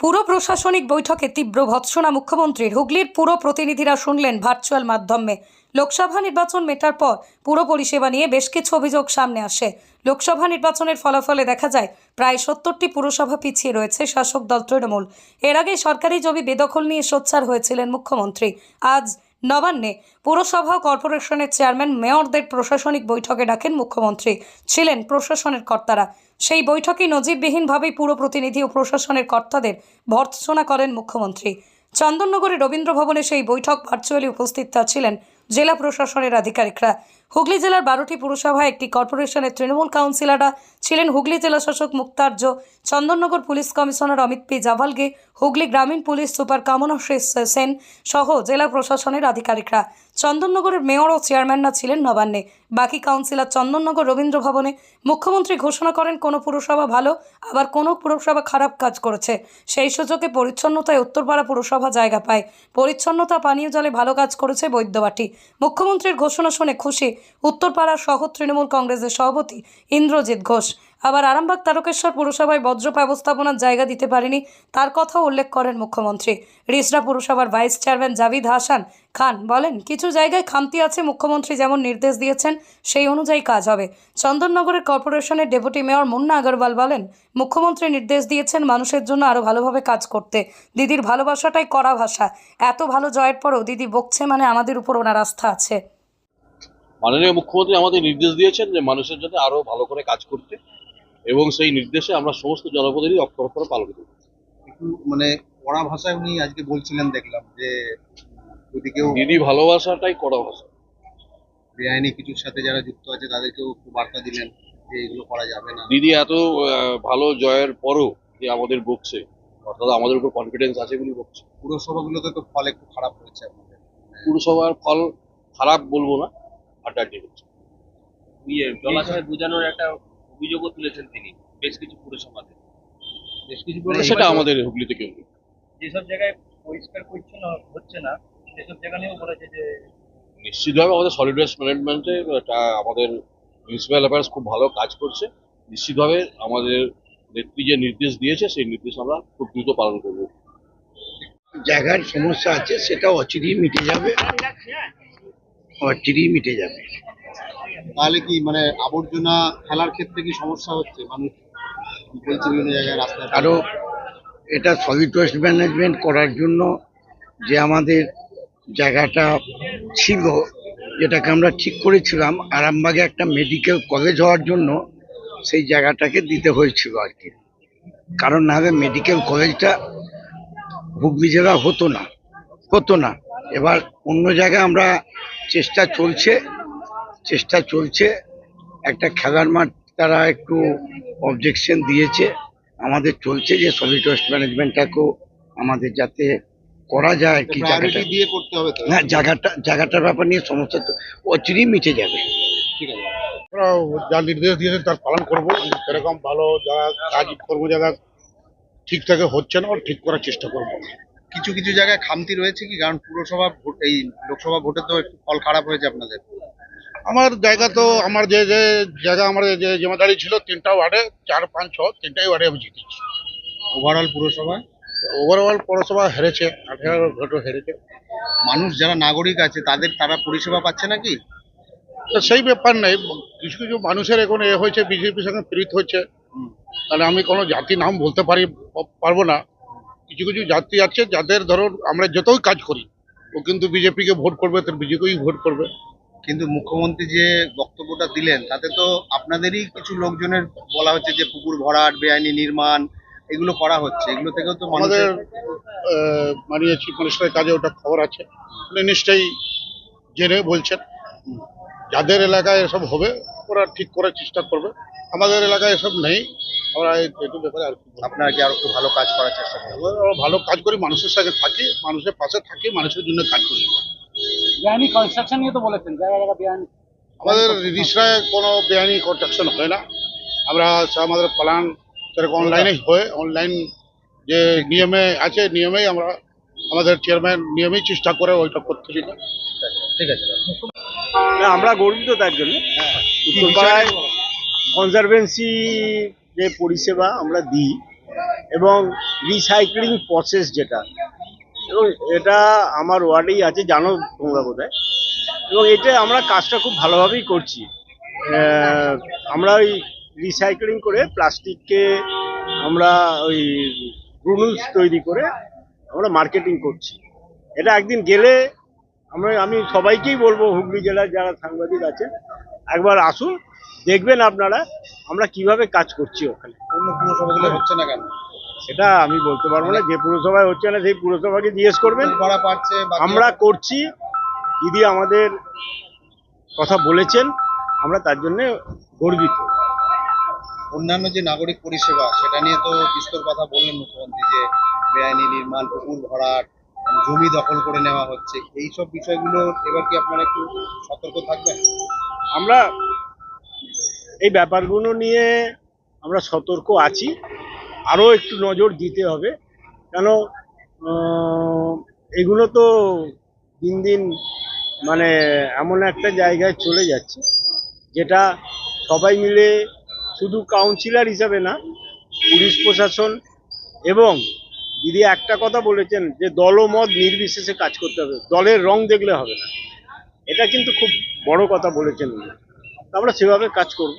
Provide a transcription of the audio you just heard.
পুরো প্রশাসনিক বৈঠকে তীব্র ভৎসনা মুখ্যমন্ত্রীর হুগলির পুরো প্রতিনিধিরা শুনলেন ভার্চুয়াল মাধ্যমে। লোকসভা নির্বাচন মেটার পর পুর পরিষেবা নিয়ে বেশ কিছু অভিযোগ সামনে আসে। লোকসভা নির্বাচনের ফলাফলে দেখা যায়, প্রায় সত্তরটি পুরসভা পিছিয়ে রয়েছে শাসক দল তৃণমূল। এর আগে সরকারি জমি বেদখল নিয়ে সোচ্চার হয়েছিলেন মুখ্যমন্ত্রী। আজ নবান্নে পুরসভা কর্পোরেশনের চেয়ারম্যান মেয়রদের প্রশাসনিক বৈঠকে ডাকেন মুখ্যমন্ত্রী। ছিলেন প্রশাসনের কর্তারা। সেই বৈঠকে নজিরবিহীনভাবেই পুরো প্রতিনিধি ও প্রশাসনের কর্তাদের ভর্ৎসনা করেন মুখ্যমন্ত্রী। চন্দননগরে রবীন্দ্র ভবনে সেই বৈঠক ভার্চুয়ালি উপস্থিত ছিলেন জেলা প্রশাসনের আধিকারিকরা। হুগলি জেলার বারোটি পুরসভায় একটি কর্পোরেশনের তৃণমূল কাউন্সিলররা ছিলেন হুগলি জেলা শাসক মুক্তার্য, Chandannagar police commissioner Amit P Javalge, Hooghly গ্রামীণ পুলিশ সুপার কামনা সেন সহ জেলা প্রশাসনের আধিকারিকরা। চন্দননগরের মেয়র ও চেয়ারম্যানরা ছিলেন নবান্নে। বাকি কাউন্সিলর চন্দননগর রবীন্দ্র ভবনে মুখ্যমন্ত্রী ঘোষণা করেন, কোনো পুরসভা ভালো, আবার কোনো পুরসভা খারাপ কাজ করেছে। সেই সুযোগে পরিচ্ছন্নতায় উত্তরপাড়া পুরসভা জায়গা পায়। পরিচ্ছন্নতা পানীয় জলে ভালো কাজ করেছে বৈদ্যবাটি। মুখ্যমন্ত্রীর ঘোষণা শুনে খুশি উত্তরপাড়া সহ তৃণমূল কংগ্রেসের সভাপতি ইন্দ্রজিৎ ঘোষ। আবার আরামবাগ তারকেশ্বর পুরসভায় বজ্র ব্যবস্থাপনার জায়গা দিতে পারেনি, তার কথাও উল্লেখ করেন মুখ্যমন্ত্রী। রিসরা পুরসভার ভাইস চেয়ারম্যান জাভিদ হাসান খান বলেন, কিছু জায়গায় খামতি আছে, মুখ্যমন্ত্রী যেমন নির্দেশ দিয়েছেন, সেই অনুযায়ী কাজ হবে। চন্দননগরের কর্পোরেশনের ডেপুটি মেয়র মুন্না আগরওয়াল বলেন, মুখ্যমন্ত্রী নির্দেশ দিয়েছেন মানুষের জন্য আরও ভালোভাবে কাজ করতে। দিদির ভালোবাসাটাই কড়া ভাষা। এত ভালো জয়ের পরও দিদি বকছে মানে আমাদের উপর ওনার আস্থা আছে। মাননীয় মুখ্যমন্ত্রী আমাদের নির্দেশ দিয়েছেন যে মানুষের জন্য আরও ভালো করে কাজ করতে এবং সেই নির্দেশে আমরা সমস্ত জনপ্রতিনিধি অক্ষর অক্ষরে পালন করব। একটু মানে কড়া ভাষায় উনি আজকে বলছিলেন দেখলাম যে যদি কেউ দিদি ভালোবাসাটাই কড়া ভাষা। বেআইনি কিছুর সাথে যারা যুক্ত আছে তাদেরকেও একটু বার্তা দিলেন যে এগুলো করা যাবে না। দিদি এত ভালো জয়ের পরও যে আমাদের বকছে অর্থাৎ আমাদের উপর কনফিডেন্স আছে বলে বকছে। পুরসভাগুলোতে তো ফল একটু খারাপ হয়েছে আপনাদের। পুরসভার ফল খারাপ বলব না আড্ডাড্ডি হচ্ছে ইয়ে জলাশয় বোঝানোর একটা অভিযোগও তুলেছেন তিনি বেশ কিছু পুরসভাতে। বেশ কিছু সেটা আমাদের হুগলিতে কেউ যেসব জায়গায় পরিষ্কার পরিচ্ছন্ন হচ্ছে না সেসব জায়গা নিয়েও বলেছে যে নিশ্চিতভাবে আমাদের সলিড ওয়েস্ট ম্যানেজমেন্টে এটা আমাদের মিউনিসিপ্যাল অ্যাফেয়ার্স খুব ভালো কাজ করছে। নিশ্চিতভাবে আমাদের নেত্রী যে নির্দেশ দিয়েছে সেই নির্দেশ আমরা খুব দ্রুত পালন করব। জায়গার সমস্যা আছে সেটা অচিরেই মিটে যাবে। অচিরেই মিটে যাবে। তাহলে কি মানে আবর্জনা ফেলার ক্ষেত্রে কি সমস্যা হচ্ছে? মানুষ বলছে বিভিন্ন জায়গায় রাস্তায় আরও এটা সলিড ওয়েস্ট ম্যানেজমেন্ট করার জন্য যে আমাদের জায়গাটা ছিল যেটাকে আমরা ঠিক করেছিলাম আরামবাগে একটা মেডিকেল কলেজ হওয়ার জন্য সেই জায়গাটাকে দিতে হয়েছিল আর কি। কারণ নাহলে মেডিকেল কলেজটা হুগলি জেলা হতো না হতো না। এবার অন্য জায়গায় আমরা চেষ্টা চলছে চেষ্টা চলছে। একটা খেলার মাঠ তারা একটু অবজেকশন দিয়েছে। আমাদের চলছে যে সলিড ওয়েস্ট ম্যানেজমেন্টটাকেও আমাদের যাতে করা যায় কি জায়গাটা দিয়ে করতে হবে না জায়গাটা জায়গাটার ব্যাপার নিয়ে সমস্যা তো অচিরেই মিটে যাবে। ঠিক আছে। আমরা যা নির্দেশ দিয়েছেন তার পালন করব। সেরকম ভালো যারা কাজ কর্ম জায়গা ঠিকঠাক হচ্ছে না ঠিক করার চেষ্টা করব। কিছু কিছু জায়গায় খামতি রয়েছে কি? কারণ পুরসভা এই লোকসভা ভোটে তো একটু ফল খারাপ হয়েছে আপনাদের। আমার জায়গা তো আমার যে যে জায়গা আমার যে জিম্মেদারি ছিল তিনটা ওয়ার্ডে চার পাঁচ ছ তিনটাই ওয়ার্ডে আমি জিতেছি। ওভারঅল পুরসভায়? ওভারঅল পৌরসভা হেরেছে আঠেরো ভোটও হেরেছে। মানুষ যারা নাগরিক আছে তাদের তারা পরিষেবা পাচ্ছে নাকি? তো সেই ব্যাপার নেই কিছু কিছু মানুষের এখন এ হয়েছে বিজেপির সঙ্গে প্রীত হচ্ছে। তাহলে আমি কোনো জাতি নাম বলতে পারি পারব না। কিছু কিছু যাত্রী আছে যাদের ধরুন আমরা যতই কাজ করি ও কিন্তু বিজেপিকে ভোট করবে তো বিজেপিই ভোট করবে। কিন্তু মুখ্যমন্ত্রী যে বক্তব্যটা দিলেন তাতে তো আপনাদেরই কিছু লোকজনের বলা হচ্ছে যে পুকুর ভরাট বেআইনি নির্মাণ এগুলো করা হচ্ছে। এগুলো থেকেও তো আমাদের মানুষের মাননীয় চিফ মিনিস্টারের কাজে ওটা খবর আছে। উনি নিশ্চয়ই জেনে বলছেন। যাদের এলাকায় এসব হবে ওরা ঠিক করার চেষ্টা করবে। আমাদের এলাকায় এসব নেই। আমরা একটু ব্যাপারে আর কি আপনারা কি আরও একটু ভালো কাজ করার চেষ্টা করবেন আমরা ভালো কাজ করি মানুষের সাথে থাকি মানুষের পাশে থাকি মানুষের জন্য কাজ করি। বেআইনি কনস্ট্রাকশন নিয়ে তো বলেছেন জায়গা জায়গা বেআইনি আমাদের রিসরায় কোনো বেআইনি কনস্ট্রাকশন হয় না। আমরা সব আমাদের প্ল্যান সেরকম অনলাইনে হয়। অনলাইন যে নিয়মে আছে নিয়মেই আমরা আমাদের চেয়ারম্যান নিয়মেই চেষ্টা করে ওইটা করতে ঠিক আছে না, আমরা গর্বিত তার জন্য। উত্তরপাড়ায় কনজারভেন্সি যে পরিষেবা আমরা দিই এবং রিসাইক্লিং প্রসেস যেটা, এবং এটা আমার ওয়ার্ডেই আছে, জানো তোমরা বোধহয়? এবং এটা আমরা কাজটা খুব ভালোভাবেই করছি। আমরা ওই রিসাইক্লিং করে প্লাস্টিককে আমরা ওই রুনুলস তৈরি করে আমরা মার্কেটিং করছি। এটা একদিন গেলে আমরা, আমি সবাইকেই বলব, হুগলি জেলার যারা সাংবাদিক আছেন, একবার আসুন দেখবেন আপনারা আমরা কীভাবে কাজ করছি ওখানে। অন্য পুরসভাগুলো হচ্ছে না কেন? সেটা আমি বলতে পারব না যে পুরসভায় হচ্ছে না সেই পুরসভাকে জিজ্ঞেস করবেন। আমরা করছি দিদি আমাদের কথা বলেছেন আমরা তার জন্য গর্বিত। অন্যান্য যে নাগরিক পরিষেবা সেটা নিয়ে তো বিস্তর কথা বললেন মুখ্যমন্ত্রী যে বেআইনি নির্মাণ পুকুর ভরাট জমি দখল করে নেওয়া হচ্ছে। এই সব বিষয়গুলো এবার কি আপনারা একটু সতর্ক থাকবেন? আমরা এই ব্যাপারগুলো নিয়ে আমরা সতর্ক আছি। আরও একটু নজর দিতে হবে। কেন এগুলো তো দিন দিন মানে এমন একটা জায়গায় চলে যাচ্ছে, যেটা সবাই মিলে শুধু কাউন্সিলর হিসাবে না, পুলিশ প্রশাসন এবং দিদি একটা কথা বলেছেন যে দলমত নির্বিশেষে কাজ করতে হবে। দলের রং দেখলে হবে না। এটা কিন্তু খুব বড় কথা বলেছেন। আমরা সেভাবে কাজ করব।